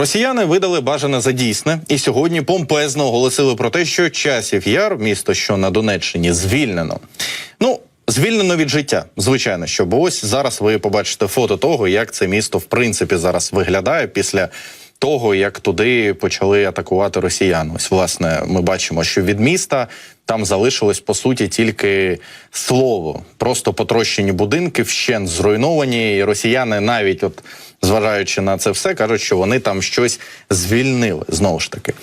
Росіяни видали бажане за дійсне, і сьогодні помпезно оголосили про те, що часів яр, місто, що на Донеччині, звільнено. Ну. Звільнено від життя, звичайно, що бо ось зараз ви побачите фото того, як це місто в принципі зараз виглядає після того, як туди почали атакувати росіян. Ось власне ми бачимо, що від міста там залишилось по суті тільки слово, просто потрощені будинки, вщент зруйновані. І росіяни навіть, от зважаючи на це все, кажуть, що вони там щось звільнили знову ж таки.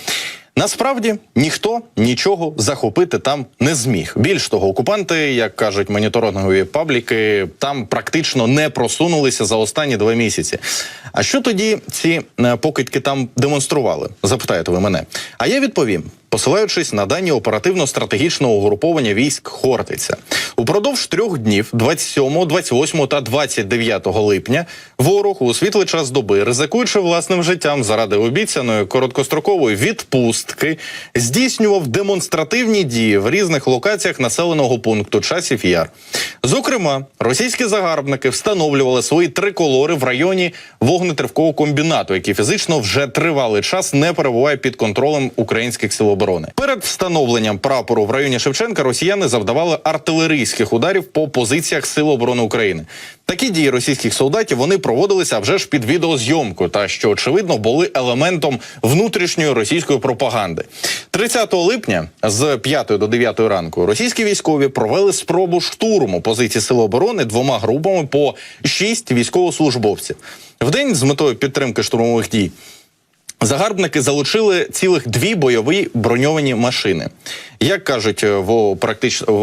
Насправді ніхто нічого захопити там не зміг. Більш того, окупанти, як кажуть моніторингові пабліки, там практично не просунулися за останні два місяці. А що тоді ці е, покидьки там демонстрували? Запитаєте ви мене? А я відповім. Посилаючись на дані оперативно-стратегічного угруповання військ Хортиця, упродовж трьох днів, 27, 28 та 29 липня, ворог у світлий час доби, ризикуючи власним життям заради обіцяної короткострокової відпустки, здійснював демонстративні дії в різних локаціях населеного пункту часів яр. Зокрема, російські загарбники встановлювали свої триколори в районі вогнетривкового комбінату, який фізично вже тривалий час не перебуває під контролем українських сил оборони. Перед встановленням прапору в районі Шевченка росіяни завдавали артилерійських ударів по позиціях Сил оборони України. Такі дії російських солдатів вони проводилися вже ж під відеозйомкою, та що очевидно були елементом внутрішньої російської пропаганди. 30 липня з 5 до 9 ранку російські військові провели спробу штурму позиції Сил оборони двома групами по 6 військовослужбовців. В день з метою підтримки штурмових дій Загарбники залучили цілих дві бойові броньовані машини. Як кажуть е, в практич- в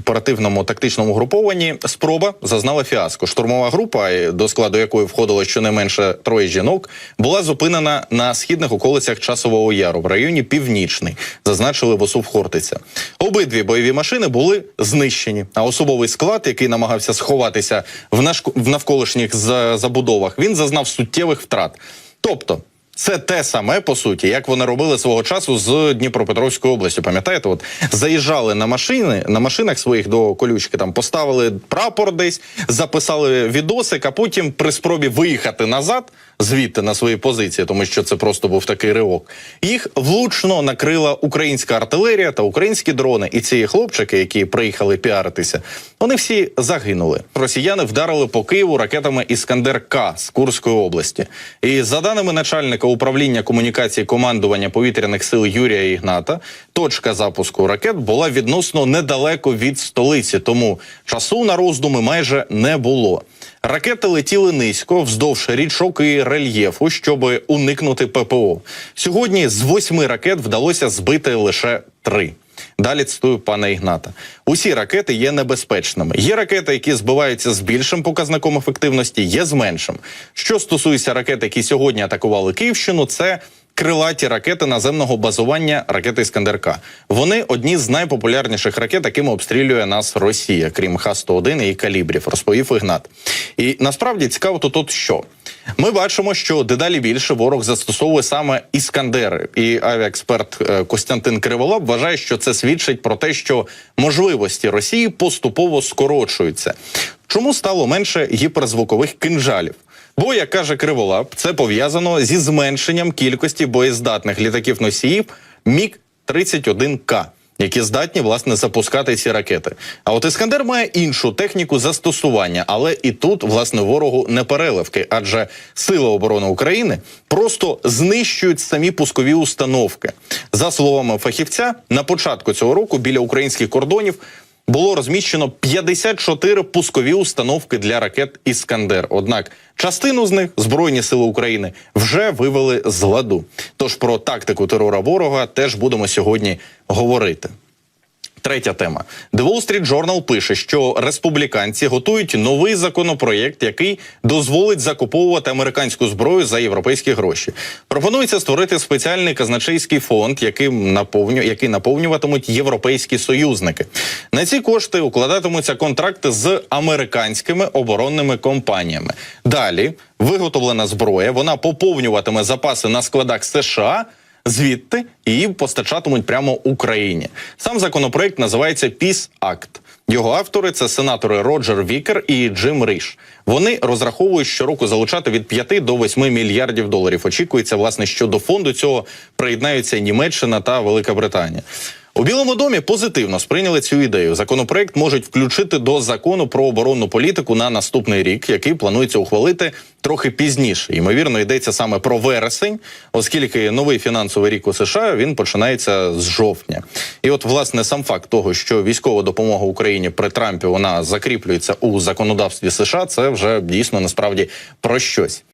оперативному тактичному групованні, спроба зазнала фіаско. Штурмова група, е, до складу якої входило щонайменше троє жінок, була зупинена на східних околицях часового яру в районі Північний, зазначили в ОСУ Хортиця. Обидві бойові машини були знищені. А особовий склад, який намагався сховатися в наш- в навколишніх за- забудовах, він зазнав суттєвих втрат. Тобто. Це те саме по суті, як вони робили свого часу з Дніпропетровської області. Пам'ятаєте, от заїжджали на машини на машинах своїх до колючки, там поставили прапор десь, записали відосик, а потім при спробі виїхати назад звідти на свої позиції, тому що це просто був такий ривок. Їх влучно накрила українська артилерія та українські дрони. І ці хлопчики, які приїхали піаритися, вони всі загинули. Росіяни вдарили по Києву ракетами Іскандер К з Курської області. І за даними начальника управління комунікації командування повітряних сил Юрія Ігната, точка запуску ракет була відносно недалеко від столиці, тому часу на роздуми майже не було. Ракети летіли низько вздовж річок і рельєфу, щоб уникнути ППО. Сьогодні з восьми ракет вдалося збити лише три. Далі цитую пана Ігната. Усі ракети є небезпечними. Є ракети, які збиваються з більшим показником ефективності, є з меншим. Що стосується ракет, які сьогодні атакували Київщину, це крилаті ракети наземного базування ракети Іскандер-К. Вони одні з найпопулярніших ракет, якими обстрілює нас Росія, крім Х-101 і калібрів, розповів Ігнат. І насправді цікаво тут от що. Ми бачимо, що дедалі більше ворог застосовує саме іскандери, і авіаексперт е, Костянтин Криволап вважає, що це свідчить про те, що можливості Росії поступово скорочуються. Чому стало менше гіперзвукових кинжалів? Бо, як каже Криволап, це пов'язано зі зменшенням кількості боєздатних літаків носіїв Міг 31 К. Які здатні власне запускати ці ракети. А от Іскандер має іншу техніку застосування, але і тут власне ворогу не переливки, адже сили оборони України просто знищують самі пускові установки. За словами фахівця, на початку цього року біля українських кордонів було розміщено 54 пускові установки для ракет Іскандер. Однак частину з них збройні сили України вже вивели з ладу. Тож про тактику терора ворога теж будемо сьогодні говорити. Третя тема. The Wall Street Journal пише, що республіканці готують новий законопроєкт, який дозволить закуповувати американську зброю за європейські гроші. Пропонується створити спеціальний казначейський фонд, яким наповню, який наповнюватимуть європейські союзники. На ці кошти укладатимуться контракти з американськими оборонними компаніями. Далі виготовлена зброя, вона поповнюватиме запаси на складах США звідти її постачатимуть прямо Україні. Сам законопроект називається Піс Акт. Його автори це сенатори Роджер Вікер і Джим Ріш. Вони розраховують щороку залучати від 5 до 8 мільярдів доларів. Очікується, власне, що до фонду цього приєднаються Німеччина та Велика Британія. У Білому домі позитивно сприйняли цю ідею. Законопроект можуть включити до закону про оборонну політику на наступний рік, який планується ухвалити трохи пізніше. Ймовірно, йдеться саме про вересень, оскільки новий фінансовий рік у США він починається з жовтня. І от власне сам факт того, що військова допомога Україні при Трампі вона закріплюється у законодавстві США, це вже дійсно насправді про щось.